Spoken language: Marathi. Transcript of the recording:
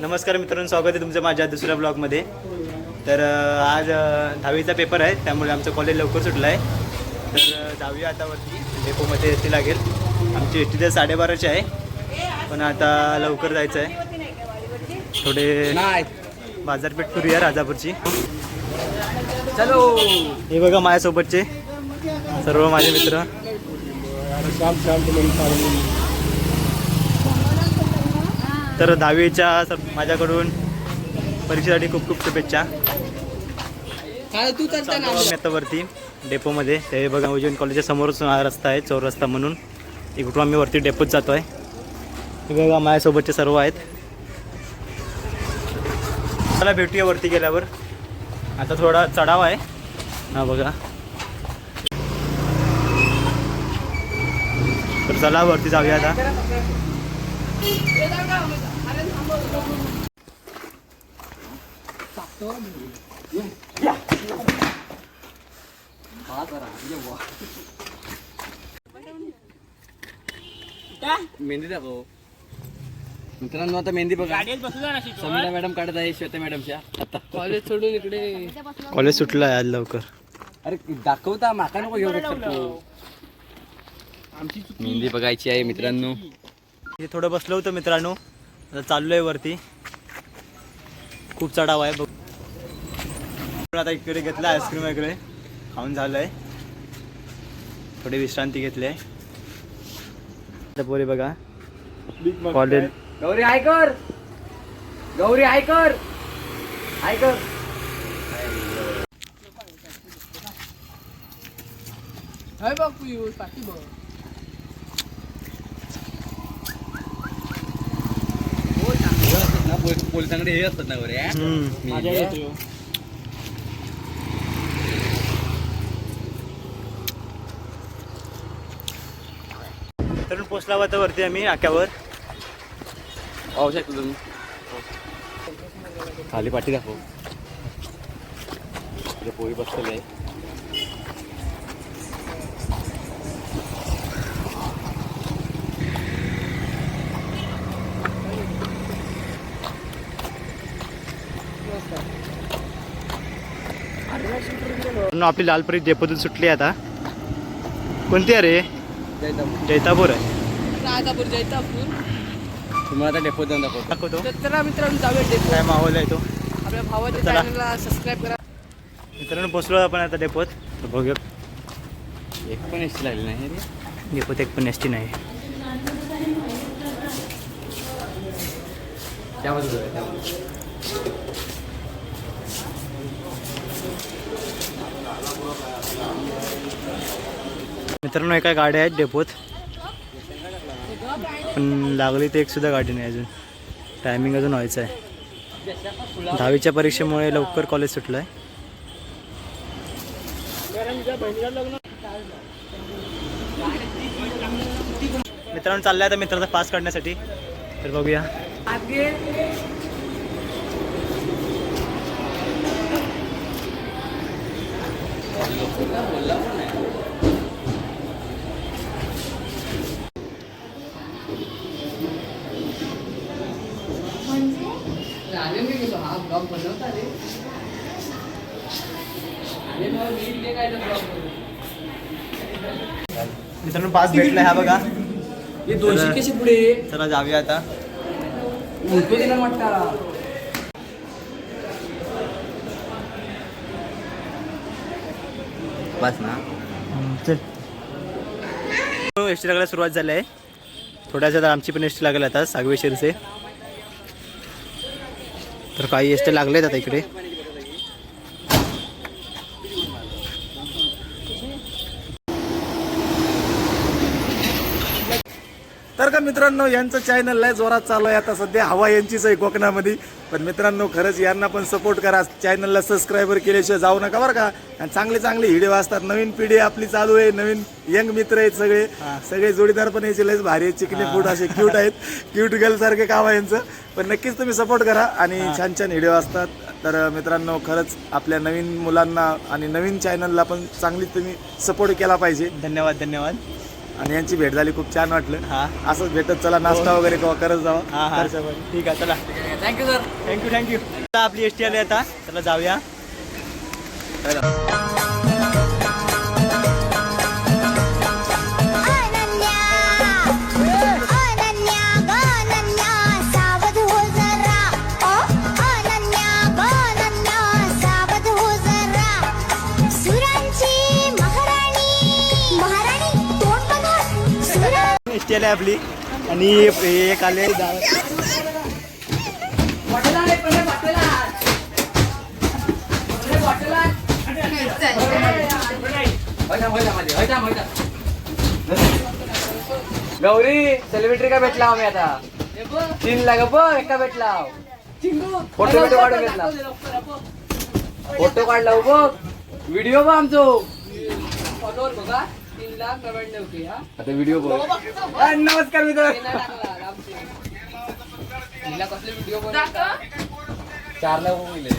नमस्कार मित्रांनो स्वागत आहे तुमचं माझ्या दुसऱ्या ब्लॉगमध्ये तर आज दहावीचा पेपर आहे त्यामुळे आमचं कॉलेज लवकर सुटलं आहे तर दहावी आता वरती डेपोमध्ये एस टी लागेल. आमची एस टी तर साडेबाराची आहे पण आता लवकर जायचं आहे थोडे बाजारपेठ करूया राजापूरची. चलो! हे बघा माझ्यासोबतचे सर्व माझे मित्र. तर दहावीच्या स- माझ्याकडून परीक्षेसाठी खूप खूप शुभेच्छा. तू चलता ना मी आता वरती डेपोमध्ये. ते बघा उजवीन कॉलेजच्या समोरच हा रस्ता आहे चौर रस्ता म्हणून. इकडून आम्ही वरती डेपोत जातो आहे हे बघा माझ्यासोबतचे सर्व आहेत. मला भेटूया वरती गेल्यावर. आता थोडा चढाव आहे. हा बघा. तर चला वरती जाऊया आता. मेहंदी दाखव. मित्रांनो आता मेहंदी बघा. समीरा मॅडम काढत आहे श्वेता मॅडमच्या. आता. कॉलेज सोडून इकडे कॉलेज सुटलं आहे आज लवकर. अरे दाखवता माका नको घेऊ शकतो मेहंदी बघायची आहे मित्रांनो. इथे थोडं बसलो होतं मित्रांनो. आता चाललो आहे वरती खूप चढाव आहे बघ आता इकडे घेतलं आईस्क्रीम वगैरे खाऊन झालं आहे थोडी विश्रांती घेतली आहे आता पोरी बघा कॉलेज गौरी ऐकर गौरी ऐकर हाय बघ पियुष पाठी बघ पोलिसांकडे हे असतात ना हम्म. तर पोचला होता वरती आम्ही आक्यावर. पाहू शकतो तुम्ही? खाली पाठी दाखव. इथे पोळी बसलेली आहे. आपली लालपरी डेपोतून सुटली आता. कोणती आहे रे? जैतापूर आहे. राजापूर जैतापूर. तुम्हाला आता डेपो जाऊन दाखवतो. दाखवतो तर चला मित्रांनो जाऊया डेपो काय माहोल आहे तो? आपल्या भावाच्या चला. चॅनलला सबस्क्राईब करा. मित्रांनो पोचलो आपण आता डेपोत. तर बघूया. एक पण एसटी लागली नाही रे. डेपोत एक पण एस टी नाही त्या मित्रांनो एका गाड्या आहेत डेपोत. पण लागली तर एक सुद्धा गाडी नाही अजून. टायमिंग अजून व्हायचं आहे. दहावीच्या परीक्षेमुळे लवकर कॉलेज सुटलं आहे मित्रांनो चाललंय आता मित्राचा पास काढण्यासाठी. तर बघूया. बोलला मी गेलो हा ब्लॉग बनवता रे. आले मग मी इथे काय ब्लॉग मित्रांनो पास भेटलाय हा बघा. हे दोनशे कशी पुढे? चला जाऊया आता. उलटो दिला वाटता. बस ना. चल. एस टी लागायला सुरुवात झाली आहे. थोड्याच आता आमची पण एस टी लागेल आता सागवे शिरसे. तर काही एस टी लागलेत आता इकडे. तर का मित्रांनो यांचं चॅनल लय जोरात चालू आहे. आता सध्या हवा यांचीच आहे कोकणामध्ये. पण मित्रांनो खरंच यांना पण सपोर्ट करा. चॅनलला सबस्क्राईबर केल्याशिवाय जाऊ नका बरं का. आणि चांगले चांगले व्हिडिओ असतात नवीन पिढी आपली चालू आहे. नवीन यंग मित्र आहेत सगळे. सगळे जोडीदार पण याचे लयच भारी आहेत. चिकने फूड असे क्यूट आहेत. क्यूट गर्ल सारखे काम आहे यांचं. पण नक्कीच तुम्ही सपोर्ट करा आणि छान छान व्हिडिओ असतात तर मित्रांनो खरंच आपल्या नवीन मुलांना आणि नवीन चॅनलला पण चांगली तुम्ही सपोर्ट केला पाहिजे. धन्यवाद धन्यवाद. आणि यांची भेट झाली खूप छान वाटलं. हा. असंच भेटत चला नाश्ता वगैरे केव्हा करत हा जावा हा खर्चापाणी. ठीक आहे चला. Thank you sir thank you thank you आपली एस टी आली आता. चला जाऊया. सुरा आली आपली. आणि एक आले. गौरी सेलिब्रिटी का भेटला आम्ही आता? तीन लाग बघ एका भेटला. फोटो बिटो काढून घेतला. फोटो काढला हो बघ. व्हिडिओ बघ आमचो. फॉलोअर बघा हा. आता व्हिडिओ बघ. हा, नमस्कार मित्र. तिला कसले व्हिडिओ बनवता चार लाख बोलले